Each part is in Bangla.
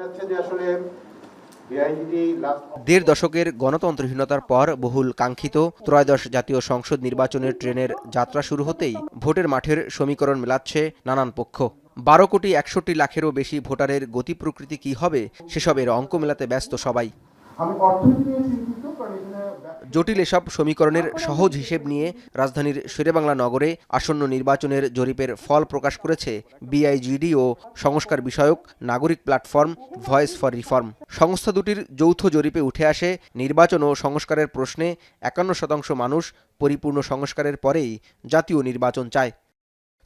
যাচ্ছে যে আসলে দেড় দশকের গণতন্ত্রহীনতার পর বহুল কাঙ্ক্ষিত ত্রয়োদশ জাতীয় সংসদ নির্বাচনের ট্রেনের যাত্রা শুরু হতেই ভোটের মাঠের সমীকরণ মেলাচ্ছে নানান পক্ষ। বারো কোটি একষট্টি লাখেরও বেশি ভোটারের গতি প্রকৃতি কী হবে সেসবের অঙ্ক মেলাতে ব্যস্ত সবাই। আমি অর্থনীতি নিয়ে চিন্তিত জটিল এসব সমীকরণের সহজ হিসেব নিয়ে রাজধানীর শেরেবাংলা নগরে আসন্ন নির্বাচনের জরিপের ফল প্রকাশ করেছে বিআইজিডি ও সংস্কার বিষয়ক নাগরিক প্ল্যাটফর্ম ভয়েস ফর রিফর্ম। সংস্থা দুটির যৌথ জরিপে উঠে আসে, নির্বাচন ও সংস্কারের প্রশ্নে একান্ন শতাংশ মানুষ পরিপূর্ণ সংস্কারের পরেই জাতীয় নির্বাচন চায়।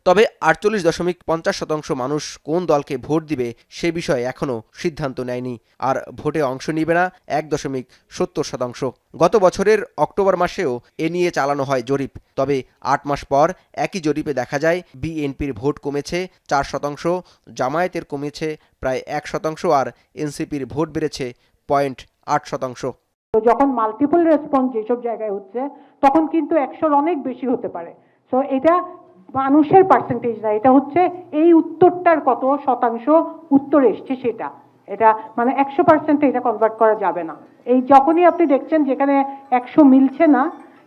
তবে আটচল্লিশ দশমিক পঞ্চাশ শতাংশ মানুষ কোন দলকে ভোট দিবে সে বিষয়ে এখনও সিদ্ধান্ত নেয়নি। আর ভোটে অংশ নিবে না এক দশমিক সত্তর শতাংশ। গত বছরের অক্টোবর মাসেও এ নিয়ে চালানো হয় জরিপ। তবে আট মাস পর একই জরিপে দেখা যায়, বিএনপির ভোট কমেছে চার শতাংশ, জামায়াতের কমেছে প্রায় এক শতাংশ আর এনসিপির ভোট বেড়েছে পয়েন্ট আট শতাংশ। তো যখন মাল্টিপল রেসপন্স যেসব জায়গায় হচ্ছে, তখন কিন্তু একশোর অনেক বেশি হতে পারে। সো এটা মানুষের পার্সেন্টেজ না এটা হচ্ছে এই উত্তরটার কত শতাংশ উত্তর এসছে সেটা। এটা মানে একশো পার্সেন্টে এটা কনভার্ট করা যাবে না। এই যখনই আপনি দেখছেন যেখানে একশো মিলছে না,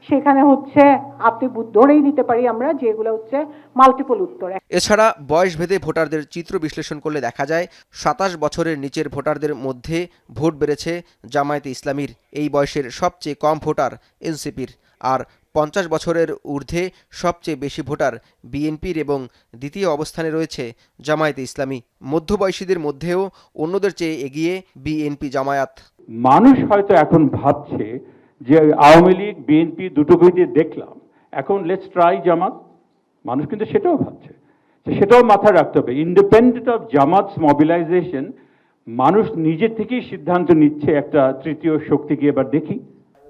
সেখানে হচ্ছে আপনি ধরেই নিতে পারি আমরা যেগুলো হচ্ছে মাল্টিপল উত্তর। এছাড়া বয়স ভেদে ভোটারদের চিত্র বিশ্লেষণ করলে দেখা যায় সাতাশ বছরের নিচের ভোটারদের মধ্যে ভোট বেড়েছে জামায়াতে ইসলামীর। এই বয়সের সবচেয়ে কম ভোটার এনসিপির। আর পঞ্চাশ বছরের ঊর্ধ্বে সবচেয়ে বেশি ভোটার বিএনপির এবং দ্বিতীয় অবস্থানে রয়েছে জামায়াতে ইসলামী। মধ্যবয়সীদের মধ্যেও অন্যদের চেয়ে এগিয়ে বিএনপি জামায়াত। মানুষ হয়তো এখন ভাবছে যে আওয়ামী লীগ, বিএনপি দুটোকেই দিয়ে দেখলাম, এখন লেটস ট্রাই জামাত। মানুষ কিন্তু সেটাও ভাবছে। সেটাও মাথায় রাখতে হবে। ইন্ডিপেন্ডেন্ট অফ জামাতস মোবিলাইজেশন মানুষ নিজে থেকেই সিদ্ধান্ত নিচ্ছে একটা তৃতীয় শক্তিকে এবার দেখি।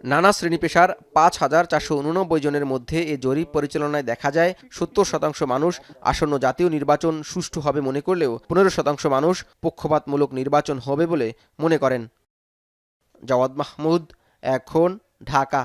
নানা শ্রেণি পেশার পাঁচ হাজার চারশো উননব্বই জনের মধ্যে এ জরিপ পরিচালনায় দেখা যায়, সত্তর শতাংশ মানুষ আসন্ন জাতীয় নির্বাচন সুষ্ঠু হবে মনে করলেও পনেরো শতাংশ মানুষ পক্ষপাতমূলক নির্বাচন হবে বলে মনে করেন। জওয়াদ মাহমুদ, এখন ঢাকা।